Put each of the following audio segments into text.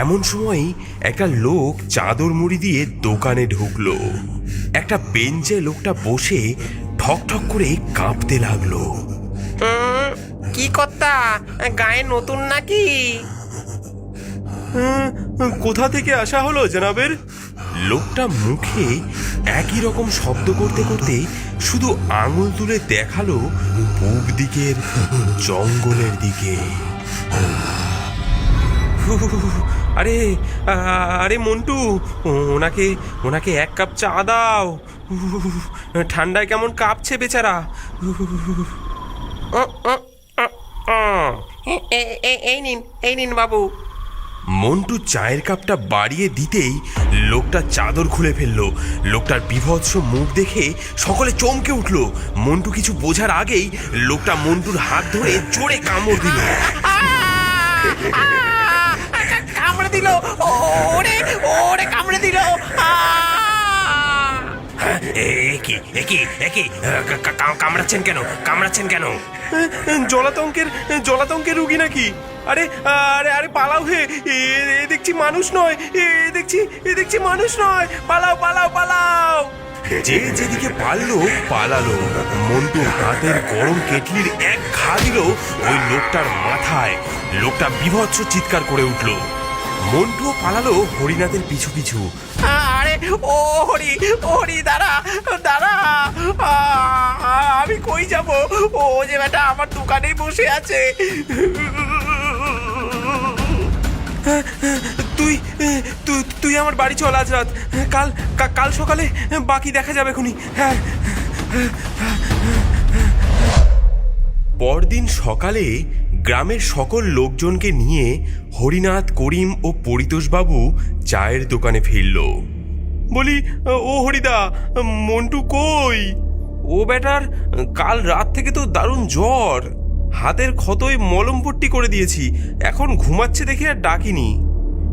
এমন সময়ই একটা লোক চাদর মুড়ি দিয়ে দোকানে ঢুকলো। একটা বেঞ্চে লোকটা বসে ঠক ঠক করে কাঁপতে লাগল। কি কর্তা? গায়ে নতুন নাকি? কোথা থেকে আসা হলো জনাবের? লোকটা মুখে একই রকম শব্দ করতে করতে শুধু আঙুল তুলে দেখাল পূব দিকের জঙ্গলের দিকে। আরে আরে মন্টু ওনাকে ওনাকে এক কাপ চা দাও। ঠান্ডায় কেমন কাঁপছে বেচারা। এই নিন এই নিন বাবু। মন্টু চায়ের কাপটা বাড়িয়ে দিতেই লোকটা চাদর খুলে ফেলল। লোকটার বিভৎস মুখ দেখে সকলে চমকে উঠল। মন্টু কিছু বোঝার আগেই লোকটা মন্টুর হাত ধরে জোরে কামড় দিল। দিল ওরে ওরে কামড়ে দিল। একই একই একই কামড়াচ্ছেন কেন? কামড়াচ্ছেন কেন? জলাতঙ্কের জলাতঙ্কের রুগী নাকি? আরে আরে আরে পালাও হে। এ দেখছি মানুষ নয়। এ দেখছি এ দেখছি মানুষ নয়। পালাও পালাও পালাও। যে যেদিকে পারল পালালো। মন্টু হাতের গরম কেটলির এক ঘা দিল ওই লোকটার মাথায়। লোকটা বিভৎস চিৎকার করে উঠল। মন্টুও পালালো হরিনাথের পিছু পিছু। আরে ও হরি হরি দাঁড়া দাঁড়া। আমি কই যাব? ও যে বেটা আমার দোকানেই বসে আছে। তুই তুই তুই আমার বাড়ি চল আজ রাত। কাল কাল সকালে বাকি দেখা যাবে খুনি হ্যাঁ। পরদিন সকালে গ্রামের সকল লোকজনকে নিয়ে হরিনাথ, করিম ও পরিতোষবাবু চায়ের দোকানে ফিরল। বলি, ও হরিদা, মন্টু কই? ও বেটার কাল রাত থেকে তো দারুণ জ্বর। হাতের ক্ষতই মলম পট্টি করে দিয়েছি, এখন ঘুমাচ্ছে দেখে আর ডাকিনি।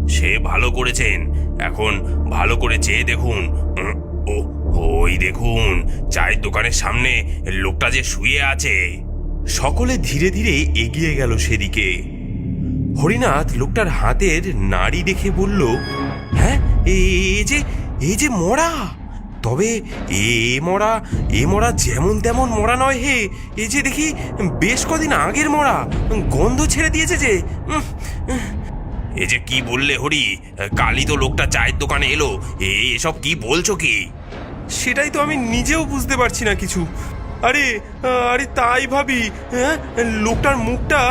সে ভালো করেছেন, এখন ভালো করে চেয়ে দেখুন। ও, ওই দেখুন, চায়ের দোকানের সামনে লোকটা যে শুয়ে আছে। সকলে ধীরে ধীরে এগিয়ে গেল সেদিকে। হরিনাথ লোকটার হাতের নাড়ি দেখে বলল হ্যাঁ এ যে এ যে মরা। তবে এ মরা এ মরা যেমন তেমন মরা নয় হে। এ যে দেখি বেশ কদিন আগের মরা। গন্ধ ছেড়ে দিয়েছে যে। এ যে কি বললে হরি? কালই তো লোকটা চায়ের দোকানে এলো। এসব কি বলছো কি? সেটাই তো আমি নিজেও বুঝতে পারছি না কিছু। আরে আরে তাই ভাবি হ্যাঁ? লোকটার মুখটা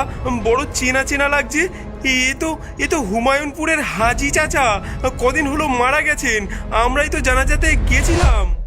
বড় চেনা চেনা লাগছে। এ তো এ তো হুমায়ুনপুরের হাজি চাচা, কদিন হলো মারা গেছেন, আমরাই তো জানাজাতে গেছিলাম